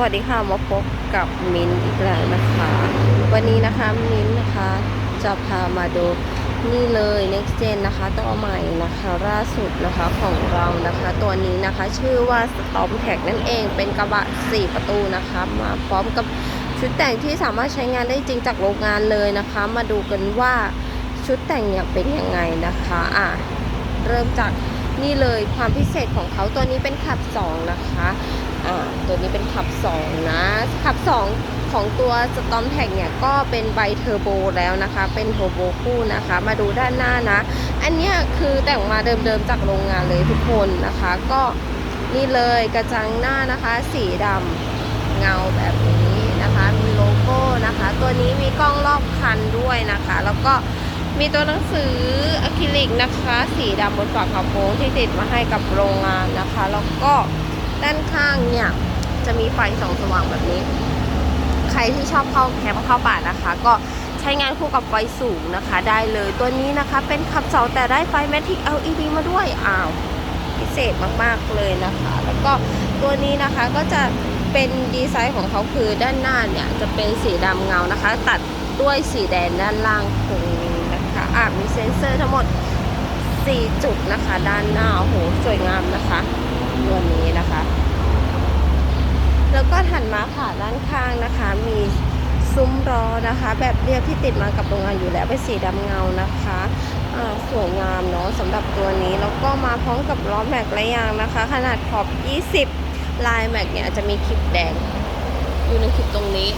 วัสดีค่ะมาพบกับมิ้นอีกแล้วนะคะ วันนี้นะคะมิ้นนะคะจะพามาดูนี่เลย next gen นะคะตัวใหม่นะคะล่าสุดนะคะของเรานะคะ ตัวนี้นะคะชื่อว่า Storm Tag นั่นเองเป็นกระบะ 4 ประตูนะคะ มาพร้อมกับชุดแต่งที่สามารถใช้งานได้จริงจากโรงงานเลยนะคะ มาดูกันว่าชุดแต่งเนี่ยเป็นยังไงนะคะอะเริ่มจากนี่เลยความพิเศษของเขาตัวนี้เป็นขับ 2 นะคะ อ่าตัวนี้เป็นขับ 2 นะขับ 2 ของตัว Storm Tag เนี่ยก็เป็นไบเทอร์โบแล้วนะคะ เป็นเทอร์โบคู่นะคะ มาดูด้านหน้านะ อันนี้คือแต่งมาเดิมๆจากโรงงานเลยทุกคนนะคะ ก็นี่เลยกระจังหน้านะคะ สีดำเงาแบบนี้นะคะ มีโลโก้นะคะ ตัวนี้มีกล้องรอบคันด้วยนะคะ แล้วก็มีตัวหนังสืออะคริลิกนะคะ สีดำบนฝากระโปรงที่ติดมาให้กับโรงงานนะคะ แล้วก็ ด้านข้างเนี่ย จะมีไฟส่องสว่างแบบนี้ ใครที่ชอบเข้าแคมป์เข้าป่านะคะ ก็ใช้งานคู่กับไฟสูงนะคะ ได้เลยตัวนี้นะคะเป็นขับเสาแต่ได้ไฟแมทริก LED มาด้วยอ้าวพิเศษมากๆเลยนะคะ แล้วก็ตัวนี้นะคะก็จะเป็นดีไซน์ของเขาคือด้านหน้าเนี่ย จะเป็นสีดำเงานะคะ ตัดด้วยสีแดงด้านล่างตรงนี้นะคะอะมีเซ็นเซอร์ทั้งหมด 4 จุดนะคะ ด้านหน้าโอ้โหสวยงามนะคะตัวนี้นะคะ แล้วก็ถัด มาค่ะด้านข้างนะคะ มีซุ้มล้อนะคะ แบบเรียบที่ติดมากับโรงงานอยู่แล้วเป็นสีดำเงานะคะสวยงามเนาะสำหรับตัวนี้แล้วก็มาพร้อมกับล้อแม็กและยางนะคะ ขนาดขอบ 20 ลายแม็กเนี่ยจะมีคลิปแดงอยู่ในคลิปตรงนี้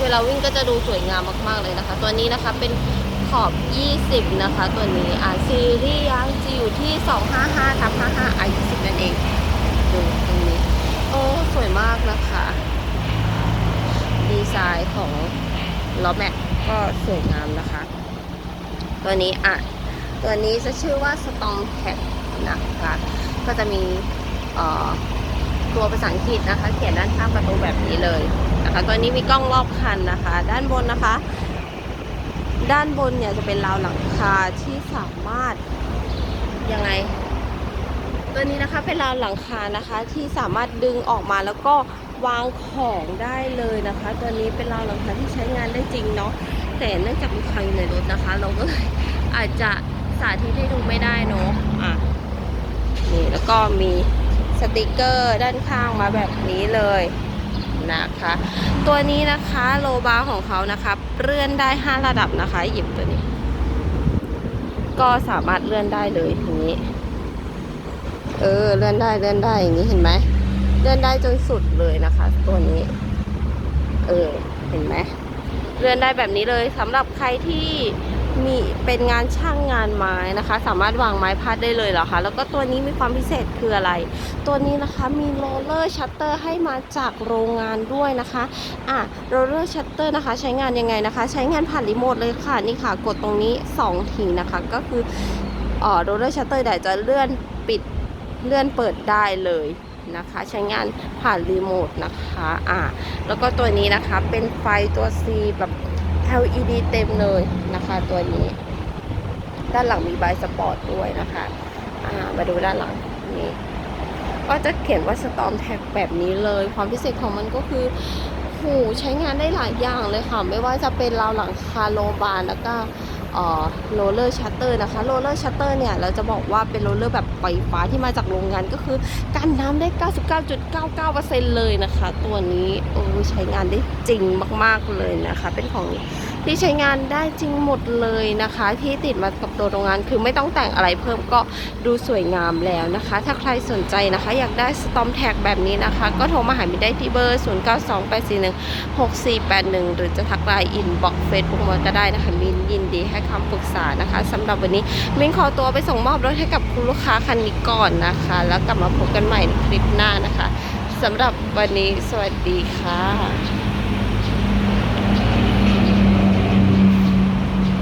เวลาวิ่งก็จะดูสวยงามมากๆเลยนะคะ ตัวนี้นะคะเป็นขอบ 20 นะคะ ตัวนี้อ่าซีรีส์ยางจะอยู่ที่ 255ทับ55อายุ10นั่นเองดูตรงนี้โอ้สวยมากนะคะ ไซน์ของล้อแม็กก็สวยงามนะคะ ตัวนี้อะ ตัวนี้จะชื่อว่า Storm Cat นะคะก็จะมีตัวภาษาอังกฤษนะคะ เขียนด้านข้างประตูแบบนี้เลยนะคะตัวนี้มีกล้องรอบคันนะคะ ด้านบนนะคะ ด้านบนเนี่ยจะเป็นราวหลังคาที่สามารถยังไง ตัวนี้นะคะเป็นราวหลังคานะคะที่สามารถดึงออกมาแล้วก็ วางของได้เลยนะคะ ตัวนี้เป็นราวหลังคาที่ใช้งานได้จริงเนาะแต่เนื่องจากมีใครอยู่ในรถนะคะ เราก็เลยอาจจะสาธิตให้ดูไม่ได้เนาะอะนี่แล้วก็มีสติกเกอร์ด้านข้างมาแบบนี้เลยนะคะ ตัวนี้นะคะโลบาร์ของเขานะคะเลื่อนได้ 5 ระดับนะคะหยิบตัวนี้ ก็สามารถเลื่อนได้เลยอย่างนี้ เออเลื่อนได้เลื่อนได้อย่างนี้เห็นไหม เลื่อนได้จนสุดเลยนะคะ ตัวนี้ เออ เห็นไหมเลื่อนได้แบบนี้เลยสำหรับใครที่มีเป็นงานช่างงานไม้นะคะ สามารถวางไม้พัดได้เลยเหรอคะแล้วก็ตัวนี้มีความพิเศษคืออะไร ตัวนี้นะคะมีโรลเลอร์ชัตเตอร์ให้มาจากโรงงานด้วยนะคะอะโรลเลอร์ชัตเตอร์นะคะ ใช้งานยังไงนะคะ ใช้งานผ่านรีโมทเลยค่ะนี่ค่ะ กดตรงนี้2ทีนะคะ ก็คืออ่อโรลเลอร์ชัตเตอร์เดี๋ยวจะเลื่อนปิดเลื่อนเปิดได้เลย นะคะ ใช้งานผ่านรีโมทนะคะอ่าแล้วก็ตัวนี้นะคะเป็นไฟตัว C แบบ LED เต็มเลยนะคะตัวนี้ ด้านหลังมีใบสปอร์ตด้วยนะคะอ่ามาดูด้านหลังนี่ก็จะเขียนว่า Storm Tag แบบนี้เลย ความพิเศษของมันก็คือหูใช้งานได้หลายอย่างเลยค่ะ ไม่ว่าจะเป็นราวหลังคาโลบานแล้วก็ โรลเลอร์ชัตเตอร์นะคะโรลเลอร์ชัตเตอร์เนี่ยเราจะบอกว่าเป็นโรลเลอร์แบบไฟฟ้าที่มาจากโรงงานก็คือกันน้ำได้ 99.99%เลยนะคะ ตัวนี้โอ้ใช้งานได้จริงมากๆเลยนะคะ เป็นของ ที่ใช้งานได้จริงหมดเลยนะคะ ที่ติดมากับตัวโรงงานคือไม่ต้องแต่งอะไรเพิ่มก็ดูสวยงามแล้วนะคะ ถ้าใครสนใจนะคะ อยากได้ Storm Tag แบบนี้นะคะ ก็โทรมาหามิได้ที่เบอร์ 092841 6481 หรือจะทักไลน์อินบ็อกเฟซบุ๊กมาก็ได้นะคะ มินยินดีให้คำปรึกษานะคะสำหรับวันนี้มินขอตัวไปส่งมอบรถให้กับคุณลูกค้าคันนี้ก่อนนะคะ แล้วกลับมาพบกันใหม่ในคลิปหน้านะคะสำหรับวันนี้สวัสดีค่ะ